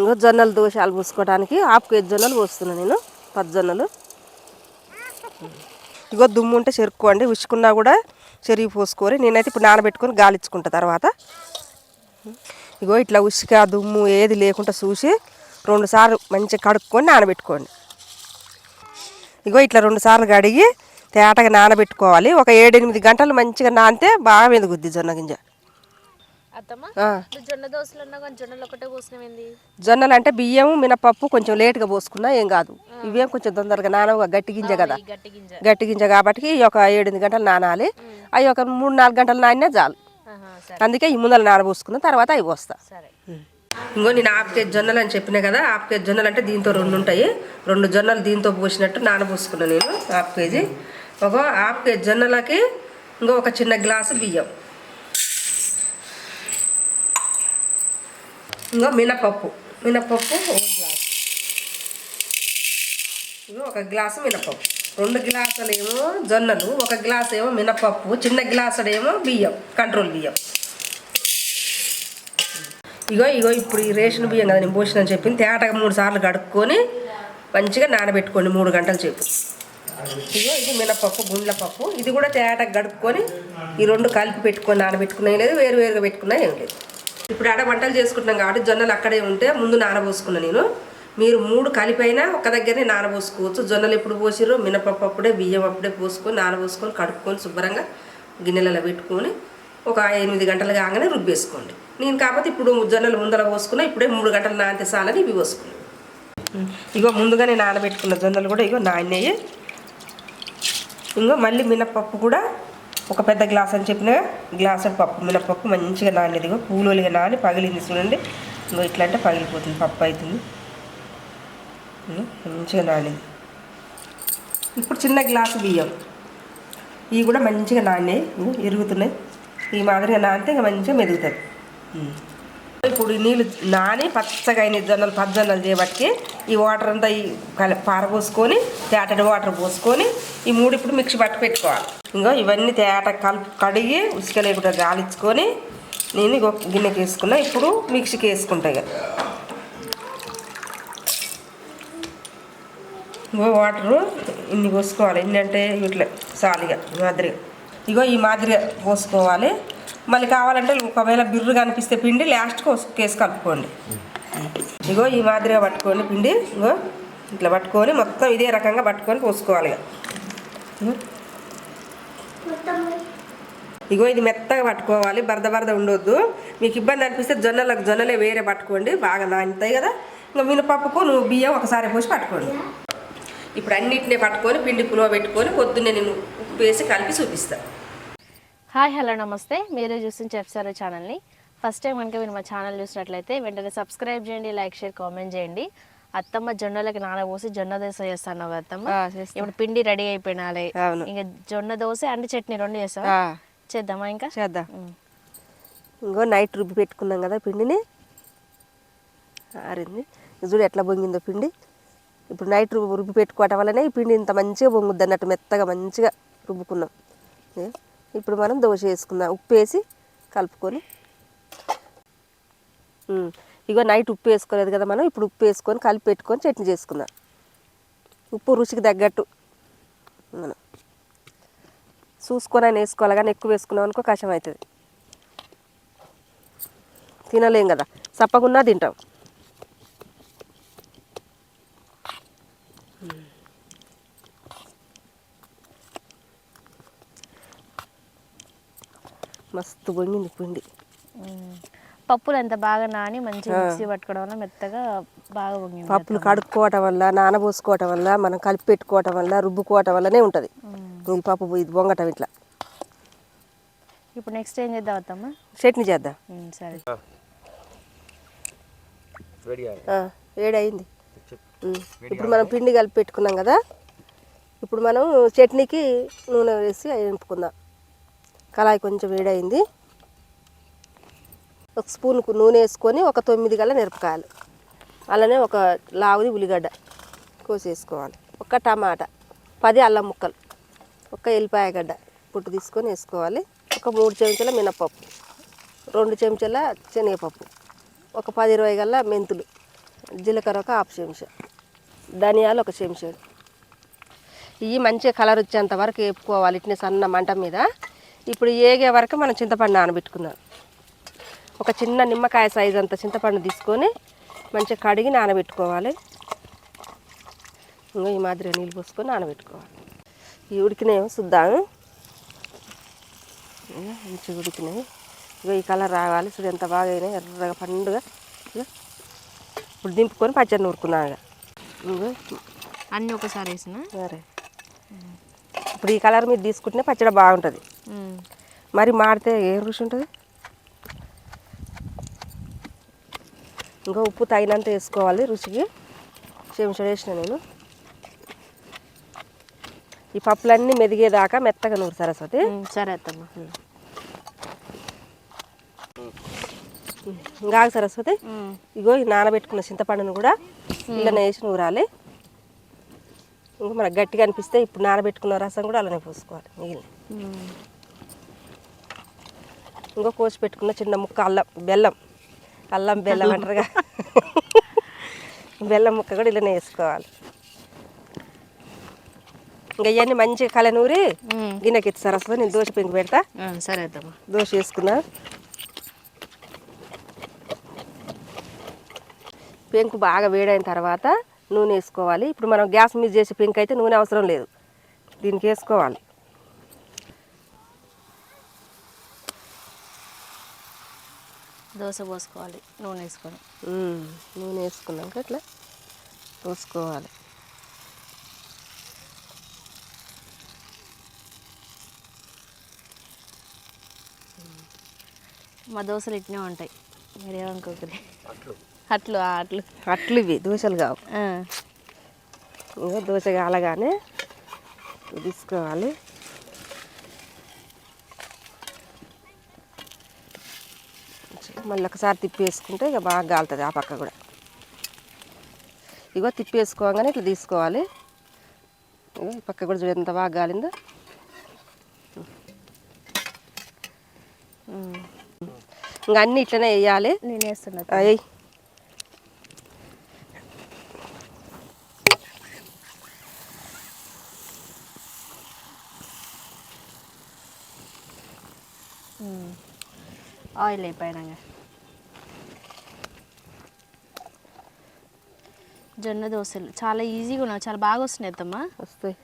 ఇంకా జొన్నలు దోషాలు పోసుకోవడానికి హాఫ్ కేజీ జొన్నలు పోస్తున్నాను నేను పది జొన్నలు. ఇగో దుమ్ము ఉంటే చెరుక్కోండి ఉసుకున్నా కూడా చెరిగి పోసుకొని నేనైతే ఇప్పుడు నానబెట్టుకొని గాలిచ్చుకుంటా తర్వాత. ఇగో ఇట్లా ఉసిక దుమ్ము ఏది లేకుండా చూసి రెండుసార్లు మంచిగా కడుక్కొని నానబెట్టుకోండి. ఇగో ఇట్లా రెండుసార్లు కడిగి తేటగా నానబెట్టుకోవాలి. ఒక ఏడెనిమిది గంటలు మంచిగా నానితే బాగా మెదుగుద్ది జొన్న గింజ. జొన్న దోశలు అన్నా కానీ జొన్నలు ఒకటే పోసినవేంది జొన్నలు అంటే బియ్యం మినపప్పు కొంచెం లేట్గా పోసుకున్నా ఏం కాదు. ఇవేం కొంచెం తొందరగా నానవ గట్టి గింజ కదా. గట్టి గింజ. కాబట్టి ఒక ఏడెనిమిది గంటలు నానాలి. అవి ఒక మూడు నాలుగు గంటలు నానినా చాలు. అందుకే ఈ ముందర నానబోసుకున్న తర్వాత అవి పోస్తా. ఇంకో నేను హాఫ్ కేజీ జొన్నలు అని చెప్పిన కదా హాఫ్ కేజీ జొన్నలు అంటే దీంతో రెండు ఉంటాయి. రెండు జొన్నలు దీంతో పోసినట్టు నానబోసుకున్నాను నేను హాఫ్ కేజీ ఒక హాఫ్ కేజీ జొన్నలకి ఇంకో ఒక చిన్న గ్లాసు బియ్యం. ఇంకా మినపప్పు. మినపప్పు ఒక గ్లాసు. ఇంకో ఒక గ్లాసు మినపప్పు. రెండు గ్లాసులు ఏమో జొన్నలు ఒక గ్లాస్ ఏమో మినపప్పు చిన్న గ్లాసుడు ఏమో బియ్యం కంట్రోల్ బియ్యం. ఇగో ఇగో ఇప్పుడు ఈ రేషన్ బియ్యం కదా నేను పోసిన చెప్పింది తేటగా మూడు సార్లు కడుక్కొని మంచిగా నానబెట్టుకోండి మూడు గంటల చెప్పు ఇగో ఇది మినపప్పు గుండ్ల పప్పు ఇది కూడా తేటగా కడుక్కొని ఈ రెండు కలిపి పెట్టుకొని నానబెట్టుకునే లేదు వేరు వేరుగా పెట్టుకున్నా ఏం లేదు. ఇప్పుడు ఆడ వంటలు చేసుకుంటున్నాం కాబట్టి జొన్నలు అక్కడే ఉంటే ముందు నానబోసుకున్నాను నేను. మీరు మూడు కలిపైనా ఒక దగ్గరనే నానబోసుకోవచ్చు. జొన్నలు ఎప్పుడు పోసిరో మినపప్పు అప్పుడే బియ్యం అప్పుడే పోసుకొని నానబోసుకొని కడుక్కొని శుభ్రంగా గిన్నెలలో పెట్టుకొని ఒక ఎనిమిది గంటలు కాగానే రుబ్బేసుకోండి. నేను కాకపోతే ఇప్పుడు జొన్నలు ముందర పోసుకున్నా ఇప్పుడే మూడు గంటలు నానితే చాలని ఇవి పోసుకున్నాను ఇగో ముందుగానే నానబెట్టుకున్న జొన్నలు కూడా ఇగో నాణ్యయి ఇంకో మళ్ళీ మినపప్పు కూడా ఒక పెద్ద గ్లాస్ అని చెప్పిన గ్లాస్ పప్పు మినపప్పు మంచిగా నానేది. ఇగో పూలోలిగా నాని పగిలింది చూడండి. ఇంకో ఇట్లా అంటే పగిలిపోతుంది పప్పు అవుతుంది. మంచిగా నానింది. ఇప్పుడు చిన్న గ్లాసు బియ్యం. ఇవి కూడా మంచిగా నానాయి ఎరుగుతున్నాయి. ఈ మాదిరిగా నానితే ఇంకా మంచిగా మెదుగుతాయి. ఇప్పుడు ఈ నీళ్ళు నాని పచ్చగా అయిన జొన్నలు పచ్చజొన్నలు చేయబట్టి ఈ వాటర్ అంతా ఈ కల పారబోసుకొని తేటడి వాటర్ పోసుకొని ఈ మూడు ఇప్పుడు మిక్సీ పట్టి పెట్టుకోవాలి. ఇంకో ఇవన్నీ తేట కలిపి కడిగి ఉసుక లేకుండా గాలించుకొని నేను ఇంకో గిన్నెకి వేసుకున్నా. ఇప్పుడు మిక్సీకి వేసుకుంటా ఇక ఇంకో వాటరు ఇన్ని పోసుకోవాలి. ఇన్ని అంటే ఇట్లా సాలిగా ఈ మాదిరిగా. ఇగో ఈ మాదిరిగా పోసుకోవాలి. మళ్ళీ కావాలంటే ఒకవేళ బిర్రు కనిపిస్తే పిండి లాస్ట్కి కేసు కలుపుకోండి. ఇగో ఈ మాదిరిగా పట్టుకోండి పిండి ఇగో ఇట్లా పట్టుకొని మొత్తం ఇదే రకంగా పట్టుకొని పోసుకోవాలి ఇక ఇగో. ఇది మెత్తగా పట్టుకోవాలి బరద బరద ఉండొద్దు. మీకు ఇబ్బంది అనిపిస్తే జొన్నలకు జొన్నలే వేరే పట్టుకోండి. బాగా నానుతాయి కదా. ఇంకా మినపప్పుకు నువ్వు బియ్యం ఒకసారి పోసి పట్టుకోండి. ఇప్పుడు అన్నిటినీ పట్టుకొని పిండి పులువ పెట్టుకొని పొద్దున్నే నేను ఉప్పు వేసి కలిపి చూపిస్తాను హాయ్ హలో నమస్తే. మీరే చూసిన చెప్సారు ఛానల్ని. ఫస్ట్ టైం కనుక మీరు మా ఛానల్ చూసినట్లయితే వెంటనే సబ్స్క్రైబ్ చేయండి లైక్ షేర్ కామెంట్ చేయండి. అత్తమ్మ జొన్నలకి నానబోసి జొన్న దోశ చేస్తాను అత్తమ్మ. ఇప్పుడు పిండి రెడీ అయిపోయినాలి. ఇంకా జొన్న దోశ అండ్ చట్నీ రెండు చేస్తాం చేద్దామా ఇంకా? చేద్దాం. ఇంకో నైట్ రుబ్బి పెట్టుకున్నాం కదా పిండిని. ఆరింది. చూడు ఎట్లా పొంగిందో పిండి. ఇప్పుడు నైట్ రుబ్బి రుబ్బి పెట్టుకోవటం వల్లనే ఈ పిండి ఇంత మంచిగా పొంగుద్ది అన్నట్టు మెత్తగా మంచిగా రుబ్బుకున్నాం? ఇప్పుడు మనం దోశ వేసుకుందాం. ఉప్పు వేసి కలుపుకొని. ఇగో నైట్ ఉప్పు వేసుకోలేదు కదా మనం ఇప్పుడు ఉప్పు వేసుకొని కలిపి పెట్టుకొని చట్నీ చేసుకుందాం. ఉప్పు రుచికి తగ్గట్టు. మనం చూసుకొని అయినా వేసుకోవాలి కానీ ఎక్కువ వేసుకున్నాం అనుకో కషం అవుతుంది. తినలేం కదా చప్పకుండా తింటాం. మస్తు పొంగింది పిండి. పప్పులు ఎంత బాగా నాని మంచిగా మిక్సీ పట్టుకోవడం వల్ల మెత్తగా బాగా పొంగింది పప్పులు కడుక్కోవటం వల్ల నానబోసుకోవటం వల్ల మనం కలిపి పెట్టుకోవటం వల్ల రుబ్బుకోవటం వల్లనే ఉంటుంది. ఈ పప్పు ఇది బొంగటం ఇట్లా. ఇప్పుడు నెక్స్ట్ ఏం చేద్దాం అత్తమ్మ? చట్నీ చేద్దాం. సరే. ఆ, వేడయింది. ఇప్పుడు మనం పిండి కలిపి పెట్టుకున్నాం కదా ఇప్పుడు మనం చట్నీకి నూనె వేసి వేపుకుందాం కళాయి కొంచెం వేడయింది ఒక స్పూన్కు నూనె వేసుకొని ఒక తొమ్మిది గల మిరపకాయలు. అలానే ఒక లావుది ఉల్లిగడ్డ కోసేసుకోవాలి. ఒక టమాటా పది అల్లం ముక్కలు ఒక ఎల్లిపాయ గడ్డ పుట్టు తీసుకొని వేసుకోవాలి. ఒక మూడు చెంచాల మినపప్పు రెండు చెంచాల శనగపప్పు ఒక పది ఇరవై గల్ల మెంతులు జీలకర్ర ఒక హాఫ్ చెంచా ధనియాలు ఒక చెంచాడు ఇవి మంచిగా కలర్ వచ్చేంత వరకు వేపుకోవాలి ఇట్నే సన్న మంట మీద. ఇప్పుడు ఏగే వరకు మనం చింతపండు నానబెట్టుకుందాం. ఒక చిన్న నిమ్మకాయ సైజ్ అంత చింతపండు తీసుకొని మంచిగా కడిగి నానబెట్టుకోవాలి. ఇంకా ఈ మాదిరి నీళ్ళు పోసుకొని నానబెట్టుకోవాలి. ఈ ఉడికినాయేమో చూద్దాం. ఇగో మంచిగా ఉడికినాయి. ఇగో ఈ కలర్ రావాలి. చూడు ఎంత బాగా అయినాయి. ఎర్రగా పండుగ. ఇప్పుడు దింపుకొని పచ్చడి ఇక ఇగో. అన్నీ ఒకసారి వేసిన? సరే. ఇప్పుడు ఈ కలర్ మీద తీసుకుంటే పచ్చడి బాగుంటుంది. మరి మాడితే ఏం రుచి ఉంటుంది? ఇంకా ఉప్పు తగినంత వేసుకోవాలి రుచికి. చెంచా వేసిన నేను. ఈ పప్పులన్నీ మెదిగేదాకా మెత్తగా నూరు సరస్వతి సరే అత్తమ్మ. ఇంకా సరస్వతి ఇగో ఈ నానబెట్టుకున్న చింతపండును కూడా ఇళ్ళనే వేసి నూరాలి. ఇంకా మనకు గట్టిగా అనిపిస్తే ఇప్పుడు నానబెట్టుకున్న రసం కూడా అలానే పోసుకోవాలి మిగిలిన ఇంకో కోసి పెట్టుకున్న చిన్న ముక్క అల్లం బెల్లం. అల్లం బెల్లం అంటారుగా. బెల్లం ముక్క కూడా ఇలానే వేసుకోవాలి. ఇంకా ఇవన్నీ మంచిగా కల నూరి గిన్నెకి ఎత్తి సరస్వతి నేను దోశ పెంకు పెడతా. సరే దోశ వేసుకున్నా. పెంకు బాగా వేడైన తర్వాత నూనె వేసుకోవాలి. ఇప్పుడు మనం గ్యాస్ మీద చేసే పెంకు అయితే నూనె అవసరం లేదు. దీనికి వేసుకోవాలి. దోశ పోసుకోవాలి నూనె వేసుకొని. నూనె వేసుకున్నాక ఇట్లా పోసుకోవాలి. మా దోశలు ఇట్నే ఉంటాయి. మీరేమనుకోకరి అట్లు ఆ, అట్లు. అట్లు ఇవి దోశలు కావు. ఆ. ఇంకా దోశ కాలగానే తీసుకోవాలి. మళ్ళీ ఒకసారి తిప్పి వేసుకుంటే ఇక బాగా కాలుతుంది ఆ పక్క కూడా. ఇగో తిప్పి వేసుకోగానే ఇట్లా తీసుకోవాలి. ఈ పక్క కూడా చూడు ఎంత బాగా గాలిందో. ఇంకా అన్నీ ఇట్లనే వేయాలి. నేను వేస్తున్నా. అయ్యి ఆయిల్ అయిపోయినాక జొన్న దోశలు. చాలా ఈజీగా ఉన్నాయి. చాలా బాగా వస్తున్నాయి అత్తమ్మా. వస్తాయి.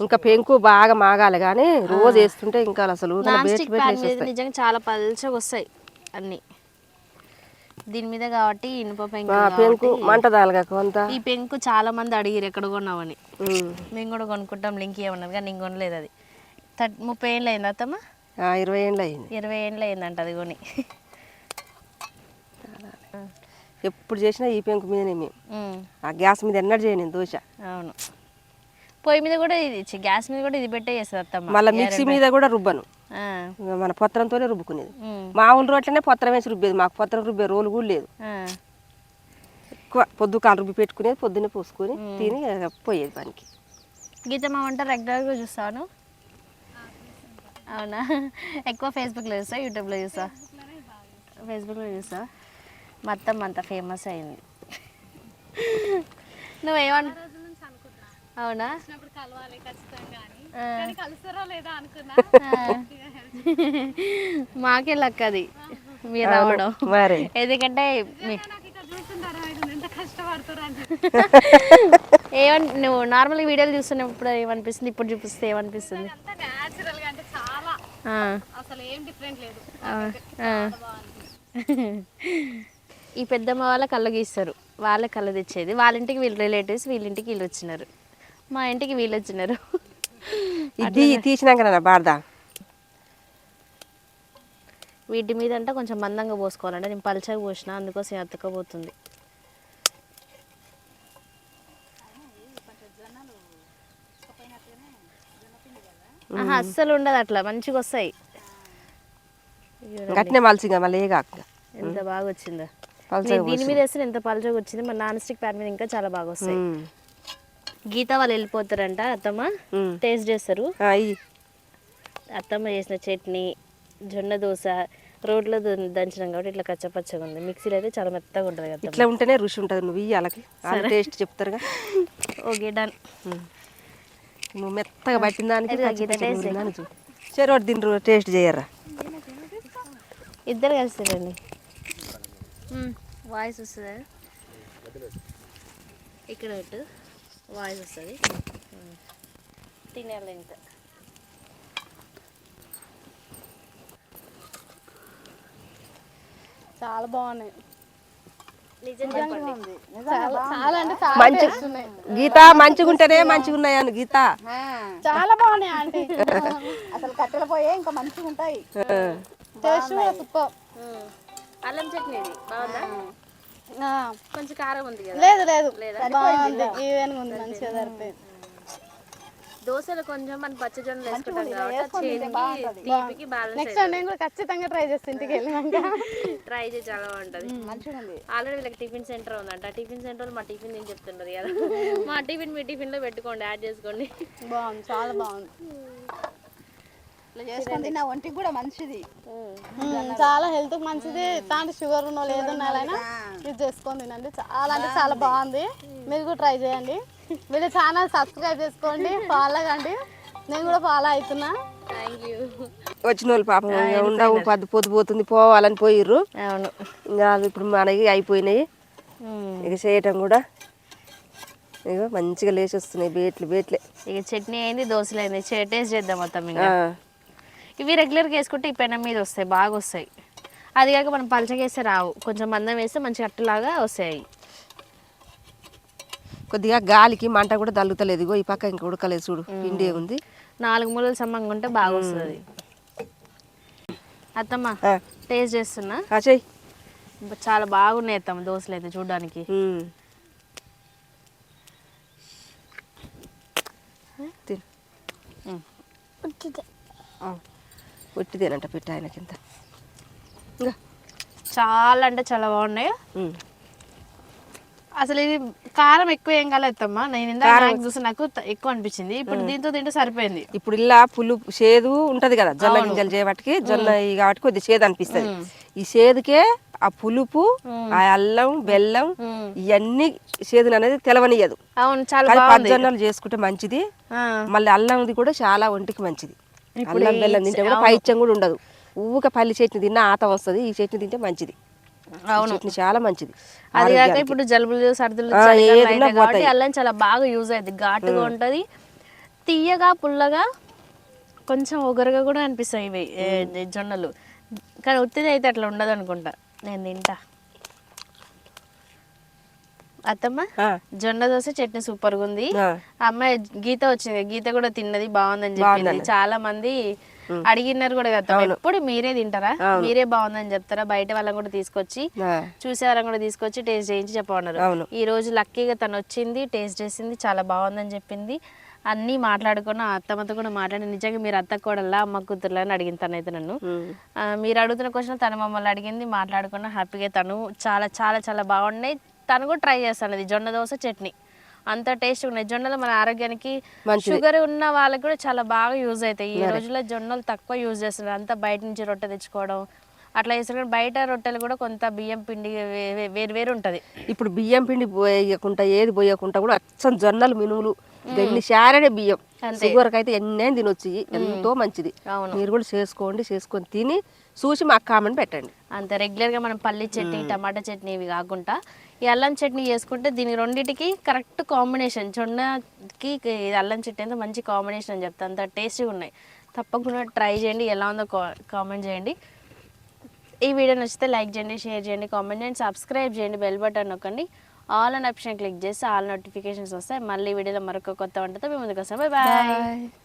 ఇంకా పెంకు బాగా మాగాలి కానీ రోజు వేస్తుంటే ఇంకా అసలు. నిజంగా చాలా పల్చగా వస్తాయి అన్ని. దీని మీద కాబట్టి ఇనుప పెంకు ఆ, పెంకు మంట దాలగా కొంత ఈ పెంకు చాలా మంది అడిగిరు ఎక్కడ కొన్నామని. మేము కూడా కొనుక్కుంటాం లింక్ ఏమన్నారు కానీ నేను కొనలేదు అది. థర్టీ ముప్పై ఏళ్ళు అయింది అత్తమ్మ? ఇరవై ఏళ్ళు అయింది ఇరవై ఏళ్ళు అయిందంట అది కొని. ఎప్పుడు చేసినా ఈ పెంకు మీదనే మేము. ఆ గ్యాస్ మీద ఎన్నడూ చేయను దోశ. అవును. పొయ్యి మీద కూడా ఇది గ్యాస్ మీద కూడా ఇది పెట్టే చేస్తుంది అత్తమ్మ మళ్ళీ మిక్సీ మీద కూడా రుబ్బను. మన పొత్రంతోనే రుబ్బుకునేది. మామూలు రోట్లనే పొత్రం వేసి రుబ్బేది మాకు పొత్రం రుబ్బే రోలు కూడా లేదు. ఎక్కువ పొద్దు కాలు రుబ్బి పెట్టుకునేది పొద్దున్నే పోసుకొని తిని పోయేది పనికి. గీత మా వంట రెగ్యులర్గా చూస్తాను అవునా? ఎక్కువ ఫేస్బుక్లో చూస్తా యూట్యూబ్లో చూస్తా ఫేస్బుక్లో చూస్తా మొత్తం అంత ఫేమస్ అయింది. నువ్వేమన్ అవునా. మాకే లక్ అది మీరు రావడం. మరి. ఎందుకంటే ఏమన్ నువ్వు నార్మల్గా వీడియోలు చూస్తున్నప్పుడు ఏమనిపిస్తుంది? ఇప్పుడు చూపిస్తే ఏమనిపిస్తుంది? ఆ. ఆ, ఆ. ఈ పెద్దమ్మ వాళ్ళ కళ్ళు గీస్తారు. వాళ్ళ కళ్ళు తెచ్చేది. వాళ్ళ ఇంటికి వీళ్ళ రిలేటివ్స్ వీళ్ళ ఇంటికి వీళ్ళు వచ్చినారు. మా ఇంటికి వీళ్ళు వచ్చినారు. ఇది తీసినాక బాధ వీటి మీద అంటే కొంచెం మందంగా పోసుకోవాలంటే. నేను పల్చగా పోసిన అందుకోసం అతుక్కపోతుంది. అస్సలు ఉండదు అట్లా మంచిగా వస్తాయి గట్టినే మలిసిగా మళ్ళీ ఎంత బాగా వచ్చిందో పల్చగా దీని మీద వేస్తే ఎంత పల్చగా వచ్చింది మన నాన్ స్టిక్ ప్యాన్ మీద ఇంకా చాలా బాగా వస్తాయి. గీత వాళ్ళు వెళ్ళిపోతారంట అత్తమ్మ. టేస్ట్ చేస్తారు. అత్తమ్మ చేసిన చట్నీ జొన్న దోశ రోడ్లో ద- దంచినాం కాబట్టి ఇట్లా కచ్చపచ్చగా ఉంది. మిక్సీలో అయితే చాలా మెత్తగా ఉంటుంది కదా ఇట్లా ఉంటేనే రుచి ఉంటుంది. నువ్వు ఇయ్యాలకి టేస్ట్ చెప్తారుగా. Okay done. నువ్వు మెత్తగా పట్టిన దానికి. సరే ఒకటి తిండ్రు టేస్ట్ చేయరా? ఇద్దరు కలిసి రండి వాయిస్ వస్తుంది? ఇక్కడ పెట్టు వాయిస్ వస్తుంది. తినేయాలి ఇంకా చాలా బాగున్నాయి నిజం చెప్పండి చాలా చాలా అంటే చాలా మంచి గీత మంచిగా ఉంటేనే మంచిగా ఉన్నాయని గీత చాలా బాగున్నాయి ఆంటీ. అసలు కట్టెల పోయే ఇంకా మంచిగా ఉంటాయి. అల్లం చట్నీ బాగుందా? కొంచెం కారం ఉంది కదా. లేదు లేదు. బాగుంది. ఈవెన్ ఉంది మంచిగా సరిపోయింది. దోశలు కొంచెం మనం పచ్చజొన్నలు వేసుకుంటాం కాబట్టి తీపికి బ్యాలెన్స్ నేను కూడా ఖచ్చితంగా ట్రై చేస్తాను ఇంటికి వెళ్ళినాక. ట్రై చేసి చాలా బాగుంటది. ఆల్రెడీ వీళ్ళకి టిఫిన్ సెంటర్ ఉందంట. టిఫిన్ సెంటర్ మా టిఫిన్ నేను చెప్తున్నారు కదా. మా టిఫిన్ మీ టిఫిన్లో పెట్టుకోండి యాడ్ చేసుకోండి. బాగుంది చాలా బాగుంది. ఇట్లా చేసుకొని తిన్నా ఒంటికి కూడా మంచిది. చాలా హెల్త్ మంచిది. దాంట్లో షుగర్ ఉన్న వాళ్ళైనా ఇది చేసుకొని తినండి. చాలా అంటే చాలా బాగుంది. మీరు కూడా ట్రై చేయండి. వీళ్ళు ఛానల్ సబ్స్క్రైబ్ చేసుకోండి ఫాలో కండి. నేను కూడా ఫాలో అవుతున్నా. థ్యాంక్ యూ వచ్చిన వాళ్ళు పాపం ఇంకా ఉండవు పద్దు పొద్దు పోతుంది పోవాలని పోయిర్రు. అవును. ఇంకా అవి ఇప్పుడు మనకి అయిపోయినాయి. ఇక చేయటం కూడా ఇక మంచిగా లేచి వస్తున్నాయి బేట్లు బేట్లే. ఇక చట్నీ అయింది దోశలు అయింది. టేస్ట్ చేద్దాం మొత్తం ఇంకా. ఇవి రెగ్యులర్గా వేసుకుంటే ఈ పెనం మీద వస్తాయి బాగా వస్తాయి. అది కాక మనం పలచగా వేస్తే రావు. కొంచెం మందం వేస్తే మంచి అట్టలాగా వస్తాయి. కొద్దిగా గాలికి మంట కూడా తగ్గుతలేదు ఇగో ఈ పక్క ఇంకా ఉడకలేదు చూడు. పిండి ఉంది నాలుగు మూలలు సమంగా ఉంటే బాగా వస్తుంది. అత్తమ్మ టేస్ట్ చేస్తున్నా? చెయ్యి చాలా బాగున్నాయి అత్తమ్మ దోశలు అయితే చూడడానికి. ఒట్టిదేనంట పెట్ట ఆయనకింత. ఇంకా చాలా అంటే చాలా బాగున్నాయి. అసలు ఇది కారం ఎక్కువ ఏం కాలేదమ్మా నేను ఇందాక చూసి నాకు ఎక్కువ అనిపించింది. ఇప్పుడు దీంతో తింటే సరిపోయింది. ఇప్పుడు ఇలా పులు చేదు ఉంటది కదా జొన్న గింజలు చేయబట్టి ఇవి కాబట్టి కొద్దిగా చేదు అనిపిస్తుంది. ఈ చేదుకే ఆ పులుపు ఆ అల్లం బెల్లం ఇవన్నీ చేదులు అనేది తెలవనియదు అవును చాలా పచ్చజొన్నలు చేసుకుంటే మంచిది. మళ్ళీ అల్లంది కూడా చాలా ఒంటికి మంచిది. అల్లం బెల్లం తింటే కూడా పైత్యం కూడా ఉండదు. ఊక పల్లి చట్నీ తిన్నా ఆతం వస్తుంది ఈ చట్నీ తింటే మంచిది. అవును. చాలా మంచిది. అది కాక ఇప్పుడు జలుబులు సర్దులు కాబట్టి అల్లం చాలా బాగా యూజ్ అయ్యింది ఘాటుగా ఉంటది. తీయగా పుల్లగా కొంచెం ఒగరుగా కూడా అనిపిస్తాయి ఇవి జొన్నలు. కానీ ఉత్తిది అయితే అట్లా ఉండదు అనుకుంటా. నేను తింటా. అత్తమ్మ జొన్న దోశ చట్నీ సూపర్గా ఉంది అమ్మాయి గీత వచ్చింది. గీత కూడా తిన్నది బాగుందని చెప్పింది. చాలా మంది అడిగినారు కూడా కదా ఎప్పుడు మీరే తింటారా? మీరే బాగుందని చెప్తారా? బయట వాళ్ళని కూడా తీసుకొచ్చి చూసే వాళ్ళని కూడా తీసుకొచ్చి టేస్ట్ చేయించి చెప్పమన్నారు. ఈ రోజు లక్కీగా తను వచ్చింది టేస్ట్ చేసింది చాలా బాగుందని చెప్పింది. అన్నీ మాట్లాడుకున్న అత్తమ్మతో కూడా మాట్లాడి నిజంగా మీరు అత్త కోడల్లా అమ్మ కూతుర్లా అని అడిగింది తనైతే నన్ను. మీరు అడుగుతున్న క్వశ్చన్ తను మమ్మల్ని అడిగింది మాట్లాడుకున్న హ్యాపీగా తను చాలా చాలా చాలా బాగున్నాయి. తను కూడా ట్రై చేస్తాను ఇది జొన్న దోశ చట్నీ. అంత టేస్ట్ ఉన్నాయి. జొన్నలు మన ఆరోగ్యానికి షుగర్ ఉన్న వాళ్ళకి కూడా చాలా బాగా యూజ్ అవుతాయి. ఈ రోజుల్లో జొన్నలు తక్కువ యూజ్ చేస్తున్నారు. అంతా బయట నుంచి రొట్టె తెచ్చుకోవడం అట్లా చేస్తారు కానీ బయట రొట్టెలు కూడా కొంత బియ్యం పిండి వేరు వేరు ఉంటుంది. ఇప్పుడు బియ్యం పిండి పోయకుండా ఏది పోయకుండా కూడా అచ్చం జొన్నలు మినుములు ఎన్ని శారడే బియ్యం. షుగర్కి అయితే ఎన్నేం తినొచ్చు. ఎంతో మంచిది. మీరు కూడా చేసుకోండి చేసుకొని తిని చూసి మాకు కామెంట్ పెట్టండి. అంత రెగ్యులర్గా మనం పల్లి చట్నీ టమాటా చట్నీ ఇవి కాకుండా ఈ అల్లం చట్నీ చేసుకుంటే దీని రెండింటికి కరెక్ట్ కాంబినేషన్ జొన్నకి అల్లం చట్నీ అయితే మంచి కాంబినేషన్ అని చెప్తా. అంత టేస్టీగా ఉన్నాయి. తప్పకుండా ట్రై చేయండి. ఎలా ఉందో కామెంట్ చేయండి. ఈ వీడియో నచ్చితే లైక్ చేయండి షేర్ చేయండి కామెంట్ చేయండి సబ్స్క్రైబ్ చేయండి బెల్ బటన్ నొక్కండి. ఆల్ అండ్ ఆప్షన్ క్లిక్ చేసి ఆల్ నోటిఫికేషన్స్ వస్తాయి. మళ్ళీ వీడియోలో మరొక కొత్త వంటతో మేము ముందుకు వస్తాం. Bye bye